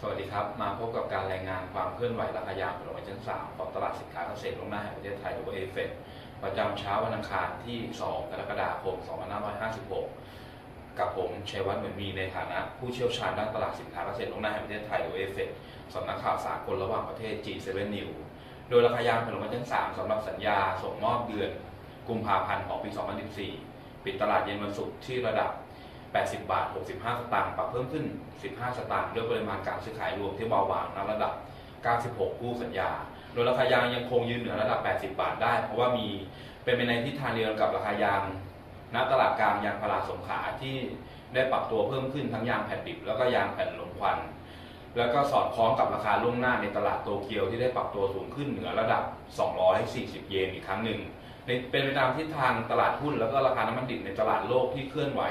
สวัสดีครับ มาพบกับการรายงานความเคลื่อนไหวราคายางผลไม้ชั้น 3 ของตลาดสินค้าเกษตรล่วงหน้าแห่งประเทศไทยหรือว่าเอเฟประจำเช้าวันอังคารที่ 2 กรกฎาคม 2556 กับผมชัยวัฒน์เหมือนมีในฐานะผู้เชี่ยวชาญด้านตลาดสินค้าเกษตรล่วงหน้าแห่งประเทศไทยหรือเอเฟสำนักข่าวสากลระหว่างประเทศ G7 New โดยราคายางผลไม้ชั้น 3สำหรับสัญญาส่งมอบเดือนกุมภาพันธ์ของปี 2014 ปิดตลาดเย็นวันศุกร์ที่ระดับ 80 บาท 65 สตางค์ ปรับเพิ่มขึ้น 15 สตางค์ ด้วยปริมาณการซื้อขายรวมที่เบาบางณระดับ 96 คู่สัญญา โดยราคายางยังคงยืนเหนือระดับ 80 บาทได้ เพราะว่ามีเป็นไปในทิศทางเดียวกับราคายางณตลาดกลางยางพาราสงขาที่ได้ปรับตัวเพิ่มขึ้นทั้งยางแผ่นดิบแล้วก็ยางแผ่นลมควัน แล้วก็สอดคล้องกับราคาล่วงหน้าในตลาดโตเกียวที่ได้ปรับตัวสูงขึ้นเหนือระดับ 240 เยนอีกครั้งหนึ่ง ในเป็นไปตามทิศทางตลาดหุ้นแล้วก็ราคาน้ำมันดิบในตลาดโลกที่เคลื่อนไหว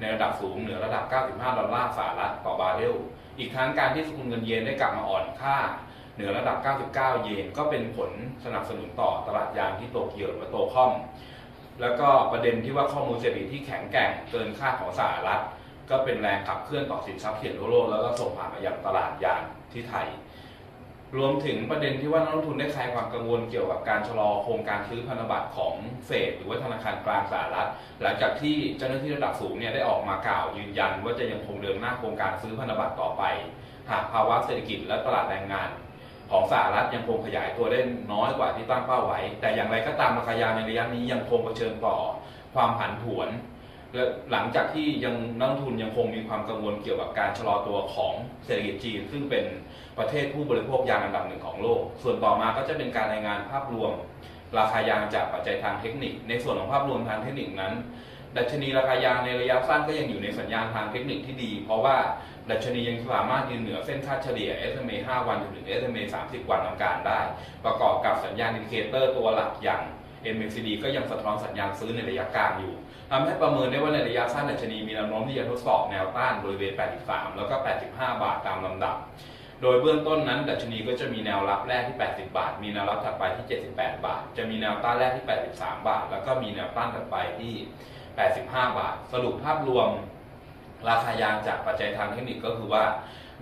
ในระดับสูงเหนือระดับ 95 ดอลลาร์สหรัฐต่อบาร์เรล อีกทั้งการที่สกุลเงินเยนได้กลับมาอ่อนค่า เหนือระดับ 99 เยนก็เป็นผลสนับสนุนต่อตลาดยางที่โตเกียวหรือว่าโตคอม แล้วก็ประเด็นที่ว่าข้อมูลเศรษฐกิจที่แข็งแกร่งเกินคาดของสหรัฐก็เป็นแรงขับเคลื่อนต่อสินทรัพย์เสี่ยงทั่วโลกแล้วก็ส่งผ่านมายังตลาดยางที่ไทย รวมถึงประเด็นที่ว่านักลงทุนได้คลายความกังวลเกี่ยวกับการชะลอโครงการซื้อพันธบัตรของเฟดหรือว่าธนาคารกลางสหรัฐ หลังจากที่เจ้าหน้าที่ระดับสูงเนี่ยได้ออกมากล่าวยืนยัน ว่าจะยังคงเดินหน้าโครงการซื้อพันธบัตรต่อไป หากภาวะเศรษฐกิจและตลาดแรงงาน ของสหรัฐยังคงขยายตัวได้น้อยกว่าที่ตั้งเป้าไว้ แต่อย่างไรก็ตามราคายางในระยะนี้ยังคงเผชิญต่อความผันผวน และหลังจากที่ยังนักลงทุนยังคงมีความกังวลเกี่ยวกับการชะลอตัวของเศรษฐกิจจีน ซึ่งเป็นประเทศผู้บริโภคยางอันดับหนึ่งของโลก ส่วนต่อมาก็จะเป็นการรายงานภาพรวม ราคายางจากปัจจัยทางเทคนิค ในส่วนของภาพรวมทางเทคนิคนั้น ดัชนีราคายางในระยะสั้นก็ยังอยู่ในสัญญาณทางเทคนิคที่ดี เพราะว่าดัชนียังสามารถยืนเหนือเส้นค่าเฉลี่ย SMA 5 วันจนถึง SMA 30 วันทำการได้ ประกอบกับสัญญาณอินดิเคเตอร์ตัวหลักอย่าง MACD ก็ยังสะท้อนสัญญาณซื้อในระยะกลางอยู่ทำให้ประเมินได้ว่าในระยะสั้นดัชนีมีแนวโน้มที่จะทดสอบแนวต้านบริเวณ 83 แล้วก็ 85 บาทตามลำดับ โดยเบื้องต้นนั้น ดัชนีก็จะมีแนวรับแรกที่ 80 บาท มีแนวรับถัดไปที่ 78 บาท จะมีแนวต้านแรกที่ 83 บาท แล้วก็มีแนวต้านถัดไปที่ 85 บาท สรุปภาพรวมราคายางจากปัจจัยทางเทคนิคก็คือว่า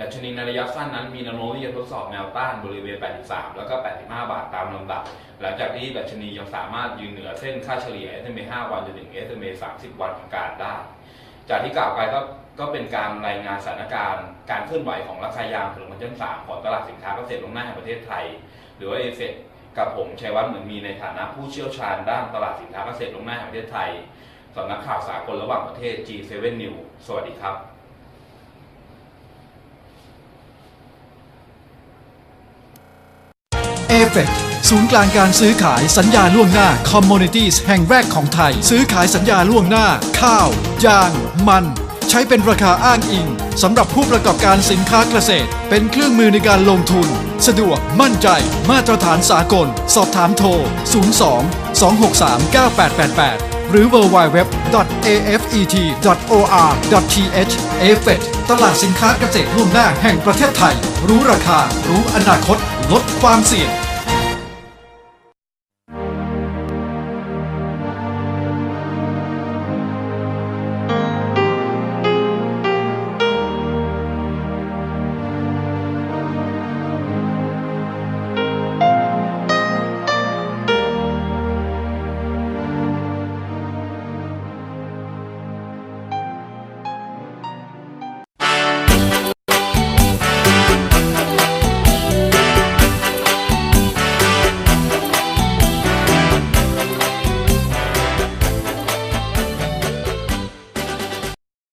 ดัชนีในระยะสั้นนั้นมีแนวโน้มที่จะทดสอบแนวต้านบริเวณ 83 แล้วก็ 85 บาทตามลำดับ หลังจากที่ดัชนียังสามารถยืนเหนือเส้นค่าเฉลี่ย SMA 5 วันจนถึง SMA 30 วันทำการได้ จากที่กล่าวไปก็ก็เป็นการรายงานสถานการณ์การเคลื่อนไหวของราคายางผลไม้ชั้น3ของตลาดสินค้าเกษตรลงหน้าแห่งประเทศไทย หรือว่าเอเฟกับผมชัยวัฒน์เหมือนมีในฐานะผู้เชี่ยวชาญด้านตลาดสินค้าเกษตรลงหน้าแห่งประเทศไทยสำนักข่าวสากลระหว่างประเทศ G7 News สวัสดีครับ เอเฟกศูนย์กลางการซื้อขายสัญญาล่วงหน้า Commodities แห่งแรกของไทย ซื้อขายสัญญาล่วงหน้า ข้าว ยาง มัน ใช้เป็นราคาอ้างอิงสำหรับผู้ประกอบการสินค้าเกษตร เป็นเครื่องมือในการลงทุน สะดวกมั่นใจ มาตรฐานสากล สอบถามโทร 02 263 9888หรือ www.afet.or.th เอเฟกตลาดสินค้าเกษตรล่วงหน้าแห่งประเทศไทย รู้ราคา รู้อนาคต ลดความเสี่ยง